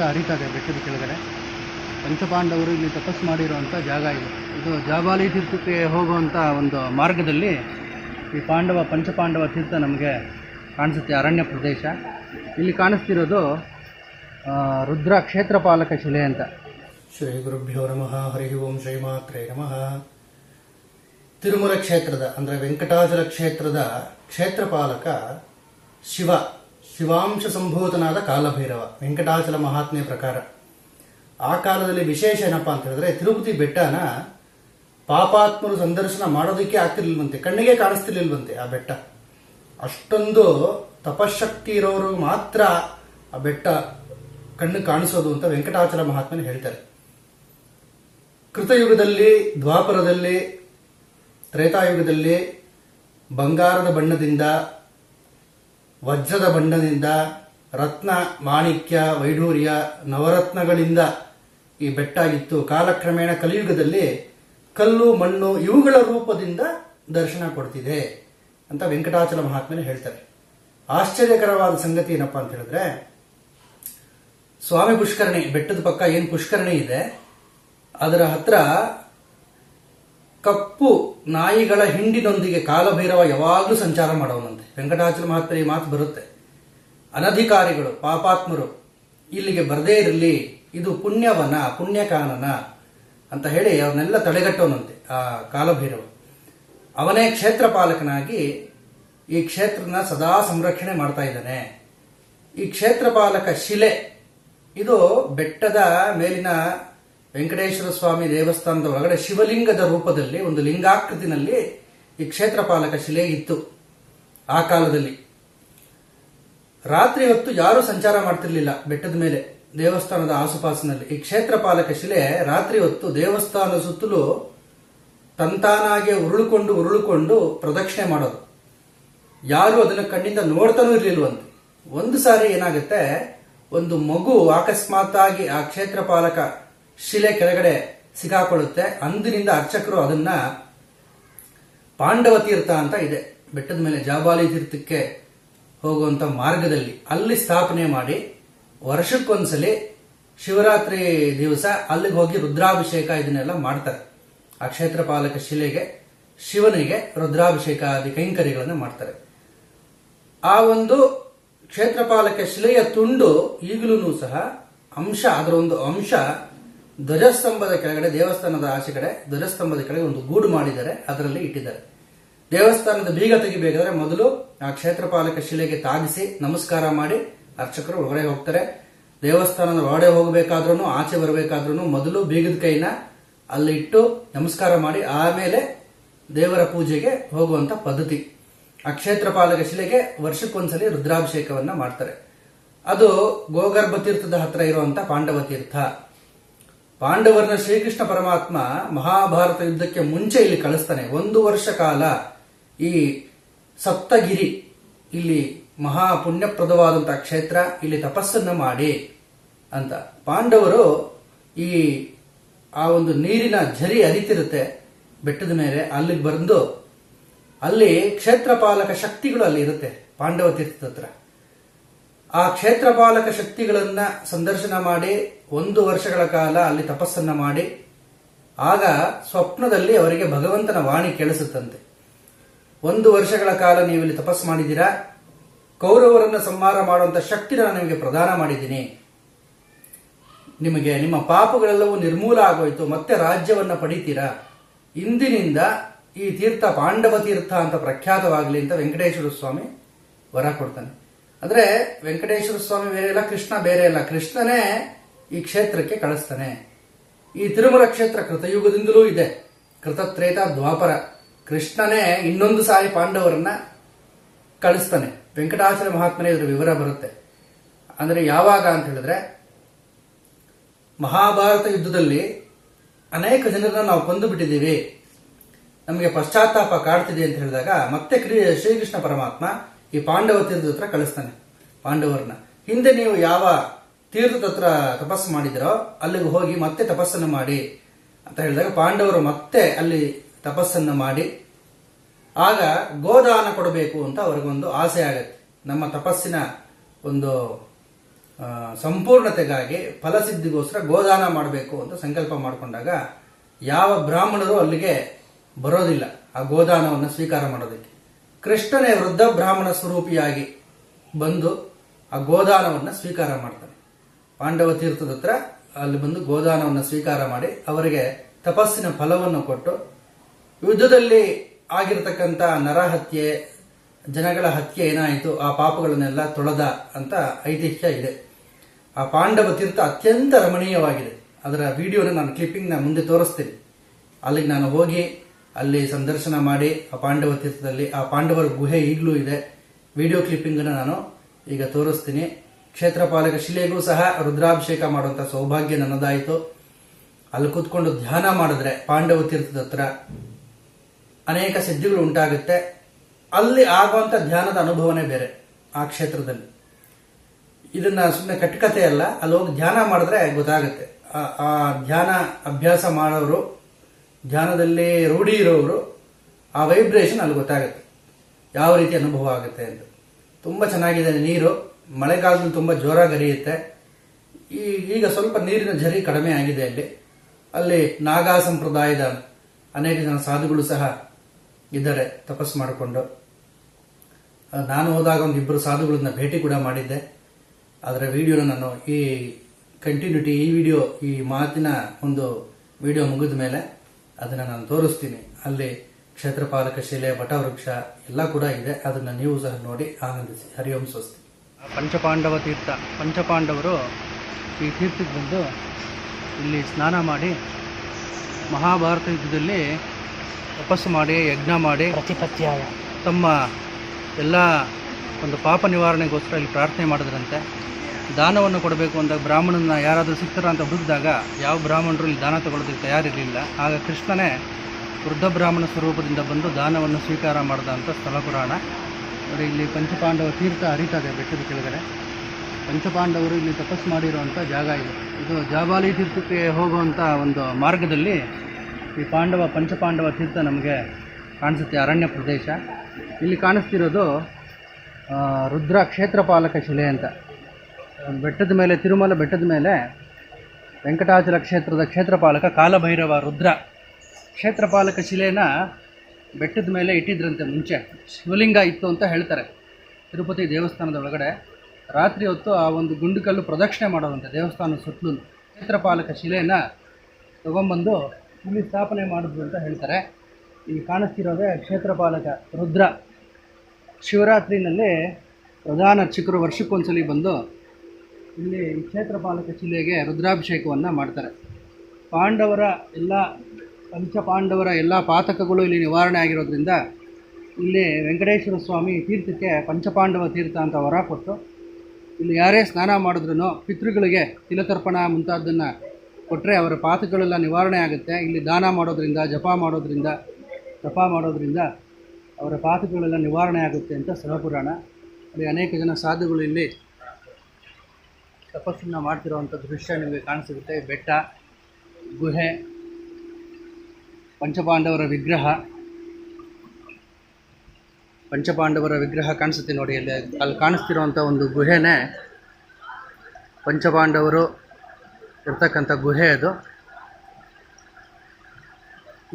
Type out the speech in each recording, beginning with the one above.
ಹರಿತಾ ಇದೆ ಬೆಟ್ಟದ ಕೆಳಗಡೆ. ಪಂಚಪಾಂಡವರು ಇಲ್ಲಿ ತಪಸ್ಸು ಮಾಡಿರುವಂಥ ಜಾಗ ಇದು. ಇದು ಜಾಬಾಲಿ ತೀರ್ಥಕ್ಕೆ ಹೋಗುವಂಥ ಒಂದು ಮಾರ್ಗದಲ್ಲಿ ಈ ಪಾಂಡವ, ಪಂಚಪಾಂಡವ ತೀರ್ಥ ನಮಗೆ ಕಾಣಿಸುತ್ತೆ, ಅರಣ್ಯ ಪ್ರದೇಶ. ಇಲ್ಲಿ ಕಾಣಿಸ್ತಿರೋದು ರುದ್ರ ಕ್ಷೇತ್ರಪಾಲಕ ಶಿಲೆ ಅಂತ. ಶ್ರೀ ಗುರುಭ್ಯೋ ನಮಃ. ಹರಿ ಓಂ ಶ್ರೀಮಾತ್ರೇ ನಮಃ. ತಿರುಮಲ ಕ್ಷೇತ್ರದ, ಅಂದರೆ ವೆಂಕಟಾಚಲ ಕ್ಷೇತ್ರದ ಕ್ಷೇತ್ರಪಾಲಕ ಶಿವ. ಶಿವಾಂಶ ಸಂಭೂತನಾದ ಕಾಲಭೈರವ, ವೆಂಕಟಾಚಲ ಮಹಾತ್ಮೆಯ ಪ್ರಕಾರ. ಆ ಕಾಲದಲ್ಲಿ ವಿಶೇಷ ಏನಪ್ಪ ಅಂತ ಹೇಳಿದ್ರೆ, ತಿರುಪತಿ ಬೆಟ್ಟನ ಪಾಪಾತ್ಮರು ಸಂದರ್ಶನ ಮಾಡೋದಕ್ಕೆ ಆಗ್ತಿರ್ಲಿಲ್ವಂತೆ, ಕಣ್ಣಿಗೆ ಕಾಣಿಸ್ತಿರ್ಲಿಲ್ವಂತೆ ಆ ಬೆಟ್ಟ. ಅಷ್ಟೊಂದು ತಪಶಕ್ತಿ ಇರೋರು ಮಾತ್ರ ಆ ಬೆಟ್ಟ ಕಣ್ಣು ಕಾಣಿಸೋದು ಅಂತ ವೆಂಕಟಾಚಲ ಮಹಾತ್ಮನ ಹೇಳ್ತಾರೆ. ಕೃತಯುಗದಲ್ಲಿ, ದ್ವಾಪರದಲ್ಲಿ, ತ್ರೇತಾಯುಗದಲ್ಲಿ, ಬಂಗಾರದ ಬಣ್ಣದಿಂದ ವಜ್ರದ ಬಣ್ಣದಿಂದ ರತ್ನ, ಮಾಣಿಕ್ಯ, ವೈಢೂರ್ಯ, ನವರತ್ನಗಳಿಂದ ಈ ಬೆಟ್ಟ ಇತ್ತು ಕಾಲಕ್ರಮೇಣ ಕಲಿಯುಗದಲ್ಲಿ ಕಲ್ಲು, ಮಣ್ಣು ಇವುಗಳ ರೂಪದಿಂದ ದರ್ಶನ ಕೊಡ್ತಿದೆ ಅಂತ ವೆಂಕಟಾಚಲ ಮಹಾತ್ಮನೇ ಹೇಳ್ತಾರೆ. ಆಶ್ಚರ್ಯಕರವಾದ ಸಂಗತಿ ಏನಪ್ಪಾ ಅಂತ ಹೇಳಿದ್ರೆ, ಸ್ವಾಮಿ ಪುಷ್ಕರಣಿ, ಬೆಟ್ಟದ ಪಕ್ಕ ಏನು ಪುಷ್ಕರಣಿ ಇದೆ, ಅದರ ಹತ್ರ ಕಪ್ಪು ನಾಯಿಗಳ ಹಿಂಡಿನೊಂದಿಗೆ ಕಾಲಭೈರವ ಯಾವಾಗಲೂ ಸಂಚಾರ ಮಾಡೋನಂತೆ. ವೆಂಕಟಾಚಲ ಈ ಮಾತು ಬರುತ್ತೆ. ಅನಧಿಕಾರಿಗಳು, ಪಾಪಾತ್ಮರು, ಇಲ್ಲಿಗೆ ಬರದೇ ಇರಲಿ, ಇದು ಪುಣ್ಯವನ, ಪುಣ್ಯಕಾನನ ಅಂತ ಹೇಳಿ ಅವನ್ನೆಲ್ಲ ತಡೆಗಟ್ಟೋನಂತೆ ಆ ಕಾಲಭೈರವ. ಅವನೇ ಕ್ಷೇತ್ರ ಪಾಲಕನಾಗಿ ಈ ಕ್ಷೇತ್ರನ ಸದಾ ಸಂರಕ್ಷಣೆ ಮಾಡ್ತಾ ಇದ್ದಾನೆ. ಈ ಕ್ಷೇತ್ರಪಾಲಕ ಶಿಲೆ, ಇದು ಬೆಟ್ಟದ ಮೇಲಿನ ವೆಂಕಟೇಶ್ವರ ಸ್ವಾಮಿ ದೇವಸ್ಥಾನದ ಒಳಗಡೆ ಶಿವಲಿಂಗದ ರೂಪದಲ್ಲಿ ಒಂದು ಲಿಂಗಾಕೃತಿನಲ್ಲಿ ಈ ಕ್ಷೇತ್ರಪಾಲಕ ಶಿಲೆ ಇತ್ತು ಆ ಕಾಲದಲ್ಲಿ. ರಾತ್ರಿ ಹೊತ್ತು ಯಾರೂ ಸಂಚಾರ ಮಾಡ್ತಿರ್ಲಿಲ್ಲ ಬೆಟ್ಟದ ಮೇಲೆ, ದೇವಸ್ಥಾನದ ಆಸುಪಾಸಿನಲ್ಲಿ. ಈ ಕ್ಷೇತ್ರಪಾಲಕ ಶಿಲೆ ರಾತ್ರಿ ಹೊತ್ತು ದೇವಸ್ಥಾನದ ಸುತ್ತಲೂ ತಂತಾನಾಗೆ ಉರುಳುಕೊಂಡು ಉರುಳುಕೊಂಡು ಪ್ರದಕ್ಷಿಣೆ ಮಾಡೋದು. ಯಾರು ಅದನ್ನು ಕಣ್ಣಿಂದ ನೋಡ್ತಾನೂ ಇರ್ಲಿಲ್ವಂತೆ. ಒಂದು ಸಾರಿ ಏನಾಗುತ್ತೆ, ಒಂದು ಮಗು ಅಕಸ್ಮಾತ್ತಾಗಿ ಆ ಕ್ಷೇತ್ರಪಾಲಕ ಶಿಲೆ ಕೆಳಗಡೆ ಸಿಕ್ಕಾಕೊಳ್ಳುತ್ತೆ. ಅಂದಿನಿಂದ ಅರ್ಚಕರು ಅದನ್ನ ಪಾಂಡವ ತೀರ್ಥ ಅಂತ ಇದೆ. ಬೆಟ್ಟದ ಮೇಲೆ ಜಾಬಾಲಿ ತೀರ್ಥಕ್ಕೆ ಹೋಗುವಂತ ಮಾರ್ಗದಲ್ಲಿ ಅಲ್ಲಿ ಸ್ಥಾಪನೆ ಮಾಡಿ ವರ್ಷಕ್ಕೊಂದ್ಸಲಿ ಶಿವರಾತ್ರಿ ದಿವಸ ಅಲ್ಲಿಗೆ ಹೋಗಿ ರುದ್ರಾಭಿಷೇಕ ಇದನ್ನೆಲ್ಲ ಮಾಡ್ತಾರೆ. ಆ ಕ್ಷೇತ್ರಪಾಲಕ ಶಿಲೆಗೆ, ಶಿವನಿಗೆ ರುದ್ರಾಭಿಷೇಕ ಆದಿ ಕೈಂಕರ್ಯಗಳನ್ನು ಮಾಡ್ತಾರೆ. ಆ ಒಂದು ಕ್ಷೇತ್ರಪಾಲಕ ಶಿಲೆಯ ತುಂಡು ಈಗಲೂ ಸಹ ಅಂಶ, ಅದರ ಒಂದು ಅಂಶ ಧ್ವಜಸ್ತಂಭದ ಕೆಳಗಡೆ, ದೇವಸ್ಥಾನದ ಆಚೆ ಕಡೆ ಧ್ವಜಸ್ತಂಭದ ಕೆಳಗೆ ಒಂದು ಗೂಡು ಮಾಡಿದ್ದಾರೆ, ಅದರಲ್ಲಿ ಇಟ್ಟಿದ್ದಾರೆ. ದೇವಸ್ಥಾನದ ಬೀಗ ತೆಗಿಬೇಕಾದ್ರೆ ಮೊದಲು ಆ ಕ್ಷೇತ್ರಪಾಲಕ ಶಿಲೆಗೆ ತಾಗಿಸಿ ನಮಸ್ಕಾರ ಮಾಡಿ ಅರ್ಚಕರು ಒಳಗಡೆ ಹೋಗ್ತಾರೆ. ದೇವಸ್ಥಾನದ ಒಳಗಡೆ ಹೋಗಬೇಕಾದ್ರೂ ಆಚೆ ಬರಬೇಕಾದ್ರೂ ಮೊದಲು ಬೀಗದ ಕೈನ ಅಲ್ಲಿ ಇಟ್ಟು ನಮಸ್ಕಾರ ಮಾಡಿ, ಆಮೇಲೆ ದೇವರ ಪೂಜೆಗೆ ಹೋಗುವಂತ ಪದ್ಧತಿ. ಆ ಕ್ಷೇತ್ರಪಾಲಕ ಶಿಲೆಗೆ ವರ್ಷಕ್ಕೊಂದ್ಸಲಿ ರುದ್ರಾಭಿಷೇಕವನ್ನ ಮಾಡ್ತಾರೆ. ಅದು ಗೋಗರ್ಭ ತೀರ್ಥದ ಹತ್ರ ಇರುವಂತ ಪಾಂಡವ ತೀರ್ಥ ಪಾಂಡವರನ್ನ ಶ್ರೀಕೃಷ್ಣ ಪರಮಾತ್ಮ ಮಹಾಭಾರತ ಯುದ್ಧಕ್ಕೆ ಮುಂಚೆ ಇಲ್ಲಿ ಕಳಿಸ್ತಾನೆ. ಒಂದು ವರ್ಷ ಕಾಲ ಈ ಸಪ್ತಗಿರಿ, ಇಲ್ಲಿ ಮಹಾ ಪುಣ್ಯಪ್ರದವಾದಂತಹ ಕ್ಷೇತ್ರ, ಇಲ್ಲಿ ತಪಸ್ಸನ್ನ ಮಾಡಿ ಅಂತ. ಪಾಂಡವರು ಈ ಆ ಒಂದು ನೀರಿನ ಝರಿ ಅರಿತಿರುತ್ತೆ ಬೆಟ್ಟದ ಮೇಲೆ, ಅಲ್ಲಿಗೆ ಬಂದು ಅಲ್ಲಿ ಕ್ಷೇತ್ರಪಾಲಕ ಶಕ್ತಿಗಳು ಅಲ್ಲಿ ಇರುತ್ತೆ, ಪಾಂಡವ ತೀರ್ಥದ ಹತ್ರ. ಆ ಕ್ಷೇತ್ರಪಾಲಕ ಶಕ್ತಿಗಳನ್ನ ಸಂದರ್ಶನ ಮಾಡಿ ಒಂದು ವರ್ಷಗಳ ಕಾಲ ಅಲ್ಲಿ ತಪಸ್ಸನ್ನ ಮಾಡಿ ಆಗ ಸ್ವಪ್ನದಲ್ಲಿ ಅವರಿಗೆ ಭಗವಂತನ ವಾಣಿ ಕೇಳಿಸುತ್ತಂತೆ. ಒಂದು ವರ್ಷಗಳ ಕಾಲ ನೀವು ಇಲ್ಲಿ ತಪಸ್ಸು ಮಾಡಿದ್ದೀರಾ? ಕೌರವರನ್ನ ಸಂಹಾರ ಮಾಡುವಂತ ಶಕ್ತಿ ನಾನು ನಿಮಗೆ ಪ್ರದಾನ ಮಾಡಿದ್ದೀನಿ. ನಿಮಗೆ, ನಿಮ್ಮ ಪಾಪಗಳೆಲ್ಲವೂ ನಿರ್ಮೂಲ ಆಗೋಯ್ತು, ಮತ್ತೆ ರಾಜ್ಯವನ್ನ ಪಡಿತೀರಾ? ಇಂದಿನಿಂದ ಈ ತೀರ್ಥ ಪಾಂಡವ ತೀರ್ಥ ಅಂತ ಪ್ರಖ್ಯಾತವಾಗಲಿ ಅಂತ ವೆಂಕಟೇಶ್ವರ ಸ್ವಾಮಿ ವರ ಕೊಡ್ತಾನೆ. ಅಂದ್ರೆ ವೆಂಕಟೇಶ್ವರ ಸ್ವಾಮಿ ಬೇರೆ ಇಲ್ಲ, ಕೃಷ್ಣ ಬೇರೆ ಇಲ್ಲ. ಕೃಷ್ಣನೇ ಈ ಕ್ಷೇತ್ರಕ್ಕೆ ಕಳಿಸ್ತಾನೆ. ಈ ತಿರುಮಲ ಕ್ಷೇತ್ರ ಕೃತಯುಗದಿಂದಲೂ ಇದೆ. ಕೃತತ್ರೇತ ದ್ವಾಪರ. ಕೃಷ್ಣನೇ ಇನ್ನೊಂದು ಸಾರಿ ಪಾಂಡವರನ್ನ ಕಳಿಸ್ತಾನೆ. ವೆಂಕಟಾಚಲ ಮಹಾತ್ಮನೇ ಇದರ ವಿವರ ಬರುತ್ತೆ. ಅಂದ್ರೆ ಯಾವಾಗ ಅಂತ ಹೇಳಿದ್ರೆ, ಮಹಾಭಾರತ ಯುದ್ಧದಲ್ಲಿ ಅನೇಕ ಜನರನ್ನ ನಾವು ಕೊಂದು ಬಿಟ್ಟಿದ್ದೀವಿ. ನಮಗೆ ಪಶ್ಚಾತ್ತಾಪ ಕಾಡ್ತಿದೆ ಅಂತ ಹೇಳಿದಾಗ ಮತ್ತೆ ಶ್ರೀಕೃಷ್ಣ ಪರಮಾತ್ಮ ಈ ಪಾಂಡವ ತೀರ್ಥದ ಹತ್ರ ಕಳಿಸ್ತಾನೆ, ಪಾಂಡವರನ್ನ. ಹಿಂದೆ ನೀವು ಯಾವ ತೀರ್ಥದ ಹತ್ರ ತಪಸ್ಸು ಮಾಡಿದಿರೋ, ಅಲ್ಲಿಗೆ ಹೋಗಿ ಮತ್ತೆ ತಪಸ್ಸನ್ನು ಮಾಡಿ ಅಂತ ಹೇಳಿದಾಗ ಪಾಂಡವರು ಮತ್ತೆ ಅಲ್ಲಿ ತಪಸ್ಸನ್ನು ಮಾಡಿ, ಆಗ ಗೋದಾನ ಕೊಡಬೇಕು ಅಂತ ಅವ್ರಿಗೊಂದು ಆಸೆ ಆಗತ್ತೆ. ನಮ್ಮ ತಪಸ್ಸಿನ ಒಂದು ಸಂಪೂರ್ಣತೆಗಾಗಿ ಫಲಸಿದ್ಧಿಗೋಸ್ಕರ ಗೋದಾನ ಮಾಡಬೇಕು ಅಂತ ಸಂಕಲ್ಪ ಮಾಡಿಕೊಂಡಾಗ ಯಾವ ಬ್ರಾಹ್ಮಣರು ಅಲ್ಲಿಗೆ ಬರೋದಿಲ್ಲ, ಆ ಗೋದಾನವನ್ನು ಸ್ವೀಕಾರ ಮಾಡೋದಕ್ಕೆ. ಕೃಷ್ಣನೇ ವೃದ್ಧ ಬ್ರಾಹ್ಮಣ ಸ್ವರೂಪಿಯಾಗಿ ಬಂದು ಆ ಗೋದಾನವನ್ನು ಸ್ವೀಕಾರ ಮಾಡ್ತಾನೆ. ಪಾಂಡವ ತೀರ್ಥದ ಹತ್ರ ಅಲ್ಲಿ ಬಂದು ಗೋದಾನವನ್ನು ಸ್ವೀಕಾರ ಮಾಡಿ ಅವರಿಗೆ ತಪಸ್ಸಿನ ಫಲವನ್ನು ಕೊಟ್ಟು ಯುದ್ಧದಲ್ಲಿ ಆಗಿರತಕ್ಕಂಥ ನರಹತ್ಯೆ, ಜನಗಳ ಹತ್ಯೆ ಏನಾಯಿತು, ಆ ಪಾಪಗಳನ್ನೆಲ್ಲ ತೊಳೆದ ಅಂತ ಐತಿಹ್ಯ ಇದೆ. ಆ ಪಾಂಡವ ತೀರ್ಥ ಅತ್ಯಂತ ರಮಣೀಯವಾಗಿದೆ. ಅದರ ವಿಡಿಯೋನ ನಾನು ಕ್ಲಿಪ್ಪಿಂಗ್ನ ಮುಂದೆ ತೋರಿಸ್ತೀನಿ. ಅಲ್ಲಿಗೆ ನಾನು ಹೋಗಿ ಅಲ್ಲಿ ಸಂದರ್ಶನ ಮಾಡಿ ಆ ಪಾಂಡವ ತೀರ್ಥದಲ್ಲಿ, ಆ ಪಾಂಡವರ ಗುಹೆ ಈಗಲೂ ಇದೆ. ವಿಡಿಯೋ ಕ್ಲಿಪ್ಪಿಂಗನ್ನು ನಾನು ಈಗ ತೋರಿಸ್ತೀನಿ. ಕ್ಷೇತ್ರಪಾಲಕ ಶಿಲೆಗೂ ಸಹ ರುದ್ರಾಭಿಷೇಕ ಮಾಡುವಂಥ ಸೌಭಾಗ್ಯ ನನ್ನದಾಯಿತು. ಅಲ್ಲಿ ಕೂತ್ಕೊಂಡು ಧ್ಯಾನ ಮಾಡಿದ್ರೆ ಪಾಂಡವ ತೀರ್ಥದ ಹತ್ರ ಅನೇಕ ಸಿದ್ಧಿಗಳು ಉಂಟಾಗುತ್ತೆ. ಅಲ್ಲಿ ಆಗುವಂತ ಧ್ಯಾನದ ಅನುಭವನೇ ಬೇರೆ ಆ ಕ್ಷೇತ್ರದಲ್ಲಿ. ಇದನ್ನ ಸುಮ್ಮನೆ ಕಟ್ಕತೆ ಅಲ್ಲ ಅಲ್ಲಿ ಹೋಗಿ ಧ್ಯಾನ ಮಾಡಿದ್ರೆ ಗೊತ್ತಾಗುತ್ತೆ. ಆ ಧ್ಯಾನ ಅಭ್ಯಾಸ ಮಾಡೋರು ಧ್ಯಾನದಲ್ಲಿ ರೂಢಿ ಇರೋರು ಆ ವೈಬ್ರೇಷನ್ ಅಲ್ಲಿ ಗೊತ್ತಾಗುತ್ತೆ. ಯಾವ ರೀತಿ ಅನುಭವ ಆಗುತ್ತೆ ಅಂತ. ತುಂಬ ಚೆನ್ನಾಗಿದೆ ನೀರು. ಮಳೆಗಾಲದಲ್ಲಿ ತುಂಬ ಜೋರಾಗಿ ಹರಿಯುತ್ತೆ. ಈ, ಈಗ ಸ್ವಲ್ಪ ನೀರಿನ ಝರಿ ಕಡಿಮೆ ಆಗಿದೆ ಅಲ್ಲಿ. ಅಲ್ಲಿ ನಾಗಾ ಸಂಪ್ರದಾಯದ ಅನೇಕ ಜನ ಸಾಧುಗಳು ಸಹ ಇದ್ದಾರೆ, ತಪಸ್ಸು ಮಾಡಿಕೊಂಡು. ನಾನು ಹೋದಾಗ ಒಂದು ಇಬ್ಬರು ಸಾಧುಗಳನ್ನ ಭೇಟಿ ಕೂಡ ಮಾಡಿದ್ದೆ. ಅದರ ವಿಡಿಯೋನ ನಾನು ಈ ಕಂಟಿನ್ಯೂಟಿ ಈ ವಿಡಿಯೋ ಈ ಮಾತಿನ ಒಂದು ವಿಡಿಯೋ ಮುಗಿದ ಮೇಲೆ ಅದನ್ನು ನಾನು ತೋರಿಸ್ತೀನಿ. ಅಲ್ಲಿ ಕ್ಷೇತ್ರಪಾಲಕ ಶಿಲೆ ವಟವೃಕ್ಷ ಎಲ್ಲ ಕೂಡ ಇದೆ. ಅದನ್ನು ನೀವು ಸಹ ನೋಡಿ ಆನಂದಿಸಿ. ಹರಿ ಓಂ ಸ್ವಸ್ತಿ. ಪಂಚಪಾಂಡವ ತೀರ್ಥ. ಪಂಚಪಾಂಡವರು ಈ ತೀರ್ಥಕ್ಕೆ ಬಂದು ಇಲ್ಲಿ ಸ್ನಾನ ಮಾಡಿ ಮಹಾಭಾರತ ಯುದ್ಧದಲ್ಲಿ ತಪಸ್ಸು ಮಾಡಿ ಯಜ್ಞ ಮಾಡಿ ಪ್ರತಿಪತ್ಯಾಯ. ತಮ್ಮ ಎಲ್ಲ ಒಂದು ಪಾಪ ನಿವಾರಣೆಗೋಸ್ಕರ ಇಲ್ಲಿ ಪ್ರಾರ್ಥನೆ ಮಾಡಿದ್ರಂತೆ. ದಾನವನ್ನು ಕೊಡಬೇಕು ಅಂದಾಗ ಬ್ರಾಹ್ಮಣನ ಯಾರಾದರೂ ಸಿಗ್ತಾರ ಅಂತ ಹುಡುಕಿದಾಗ ಯಾವ ಬ್ರಾಹ್ಮಣರು ಇಲ್ಲಿ ದಾನ ತಗೊಳ್ಳೋದಕ್ಕೆ ತಯಾರಿರಲಿಲ್ಲ. ಆಗ ಕೃಷ್ಣನೇ ವೃದ್ಧ ಬ್ರಾಹ್ಮಣ ಸ್ವರೂಪದಿಂದ ಬಂದು ದಾನವನ್ನು ಸ್ವೀಕಾರ ಮಾಡಿದ ಅಂತ ಸ್ಥಳ ಪುರಾಣ. ನೋಡಿ, ಇಲ್ಲಿ ಪಂಚಪಾಂಡವ ತೀರ್ಥ ಹರಿತಾ ಇದೆ ಬೆಟ್ಟದ ಕೆಳಗಡೆ. ಪಂಚಪಾಂಡವರು ಇಲ್ಲಿ ತಪಸ್ಸು ಮಾಡಿರುವಂಥ ಜಾಗ ಇದು. ಇದು ಜಾಬಾಲಿ ತೀರ್ಥಕ್ಕೆ ಹೋಗುವಂಥ ಒಂದು ಮಾರ್ಗದಲ್ಲಿ ಈ ಪಾಂಡವ, ಪಂಚಪಾಂಡವ ತೀರ್ಥ ನಮಗೆ ಕಾಣಿಸುತ್ತೆ, ಅರಣ್ಯ ಪ್ರದೇಶ. ಇಲ್ಲಿ ಕಾಣಿಸ್ತಿರೋದು ರುದ್ರ ಕ್ಷೇತ್ರಪಾಲಕ ಶಿಲೆ ಅಂತ. ಬೆಟ್ಟದ ಮೇಲೆ, ತಿರುಮಲ ಬೆಟ್ಟದ ಮೇಲೆ ವೆಂಕಟಾಚಲ ಕ್ಷೇತ್ರದ ಕ್ಷೇತ್ರಪಾಲಕ ಕಾಲಭೈರವ ರುದ್ರ. ಕ್ಷೇತ್ರಪಾಲಕ ಶಿಲೆನ ಬೆಟ್ಟದ ಮೇಲೆ ಇಟ್ಟಿದ್ರಂತೆ ಮುಂಚೆ. ಶಿವಲಿಂಗ ಇತ್ತು ಅಂತ ಹೇಳ್ತಾರೆ. ತಿರುಪತಿ ದೇವಸ್ಥಾನದ ಒಳಗಡೆ ರಾತ್ರಿ ಹೊತ್ತು ಆ ಒಂದು ಗುಂಡುಕಲ್ಲು ಪ್ರದಕ್ಷಿಣೆ ಮಾಡೋದಂತೆ ದೇವಸ್ಥಾನದ ಸುತ್ತಲೂ. ಕ್ಷೇತ್ರಪಾಲಕ ಶಿಲೆನ ತಗೊಂಬಂದು ಇಲ್ಲಿ ಸ್ಥಾಪನೆ ಮಾಡಿದ್ರು ಅಂತ ಹೇಳ್ತಾರೆ. ಇಲ್ಲಿ ಕಾಣಿಸ್ತಿರೋದೇ ಕ್ಷೇತ್ರಪಾಲಕ ರುದ್ರ. ಶಿವರಾತ್ರಿನಲ್ಲಿ ಪ್ರಧಾನ ಅರ್ಚಕರು ವರ್ಷಕ್ಕೊಂದ್ಸಲಿ ಬಂದು ಇಲ್ಲಿ ಕ್ಷೇತ್ರಪಾಲಕ ಶಿಲೆಗೆ ರುದ್ರಾಭಿಷೇಕವನ್ನು ಮಾಡ್ತಾರೆ. ಪಾಂಡವರ ಎಲ್ಲ ಪಂಚಪಾಂಡವರ ಎಲ್ಲ ಪಾತಕಗಳು ಇಲ್ಲಿ ನಿವಾರಣೆ ಆಗಿರೋದ್ರಿಂದ ಇಲ್ಲಿ ವೆಂಕಟೇಶ್ವರ ಸ್ವಾಮಿ ತೀರ್ಥಕ್ಕೆ ಪಂಚಪಾಂಡವ ತೀರ್ಥ ಅಂತ ವರ ಕೊಟ್ಟು ಇಲ್ಲಿ ಯಾರೇ ಸ್ನಾನ ಮಾಡಿದ್ರೂ ಪಿತೃಗಳಿಗೆ ತಿಲತರ್ಪಣ ಮುಂತಾದ್ದನ್ನು ಕೊಟ್ಟರೆ ಅವರ ಪಾತಕಗಳೆಲ್ಲ ನಿವಾರಣೆ ಆಗುತ್ತೆ. ಇಲ್ಲಿ ದಾನ ಮಾಡೋದ್ರಿಂದ, ಜಪ ಮಾಡೋದ್ರಿಂದ ಜಪ ಮಾಡೋದ್ರಿಂದ ಅವರ ಪಾತಕಗಳೆಲ್ಲ ನಿವಾರಣೆ ಆಗುತ್ತೆ ಅಂತ ಸಹಪುರಾಣ. ಅಲ್ಲಿ ಅನೇಕ ಜನ ಸಾಧುಗಳು ಇಲ್ಲಿ ತಪಸ್ಸನ್ನು ಮಾಡ್ತಿರುವಂಥ ದೃಶ್ಯ ನಿಮಗೆ ಕಾಣಿಸುತ್ತೆ ಬೆಟ್ಟ, ಗುಹೆ, ಪಂಚಪಾಂಡವರ ವಿಗ್ರಹ. ಪಂಚಪಾಂಡವರ ವಿಗ್ರಹ ಕಾಣಿಸುತ್ತೆ ನೋಡಿ, ಅಲ್ಲಿ ಅಲ್ಲಿ ಕಾಣಿಸ್ತಿರುವಂಥ ಒಂದು ಗುಹೆನೇ ಪಂಚಪಾಂಡವರು ಇರ್ತಕ್ಕಂಥ ಗುಹೆ ಅದು.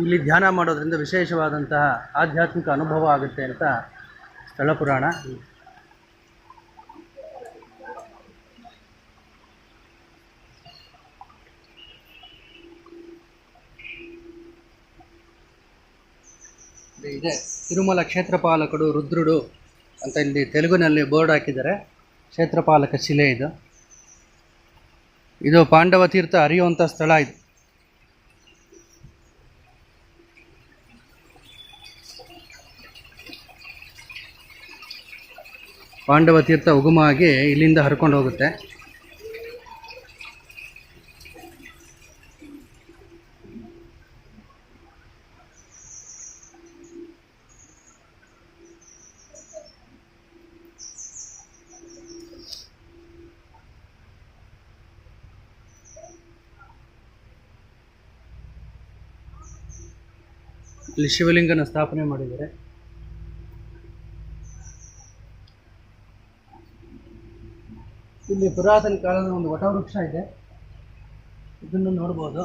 ಇಲ್ಲಿ ಧ್ಯಾನ ಮಾಡೋದ್ರಿಂದ ವಿಶೇಷವಾದಂತಹ ಆಧ್ಯಾತ್ಮಿಕ ಅನುಭವ ಆಗುತ್ತೆ ಅಂತ ಸ್ಥಳ ಪುರಾಣ ಇದೆ. ತಿರುಮಲ ಕ್ಷೇತ್ರಪಾಲಕರು ರುದ್ರುಡು ಅಂತ ಇಲ್ಲಿ ತೆಲುಗಿನಲ್ಲಿ ಬೋರ್ಡ್ ಹಾಕಿದ್ದಾರೆ. ಕ್ಷೇತ್ರಪಾಲಕ ಶಿಲೆ ಇದು. ಇದು ಪಾಂಡವ ತೀರ್ಥ ಹರಿಯುವಂಥ ಸ್ಥಳ ಇದು. ಪಾಂಡವ ತೀರ್ಥ ಉಗುಮ ಆಗಿ ಇಲ್ಲಿಂದ ಹರ್ಕೊಂಡು ಹೋಗುತ್ತೆ. ಇಲ್ಲಿ ಶಿವಲಿಂಗನ ಸ್ಥಾಪನೆ ಮಾಡಿದ್ದಾರೆ. ಇಲ್ಲಿ ಪುರಾತನ ಕಾಲದ ಒಂದು ವಟವೃಕ್ಷ ಇದೆ. ಇದನ್ನು ನೋಡ್ಬೋದು.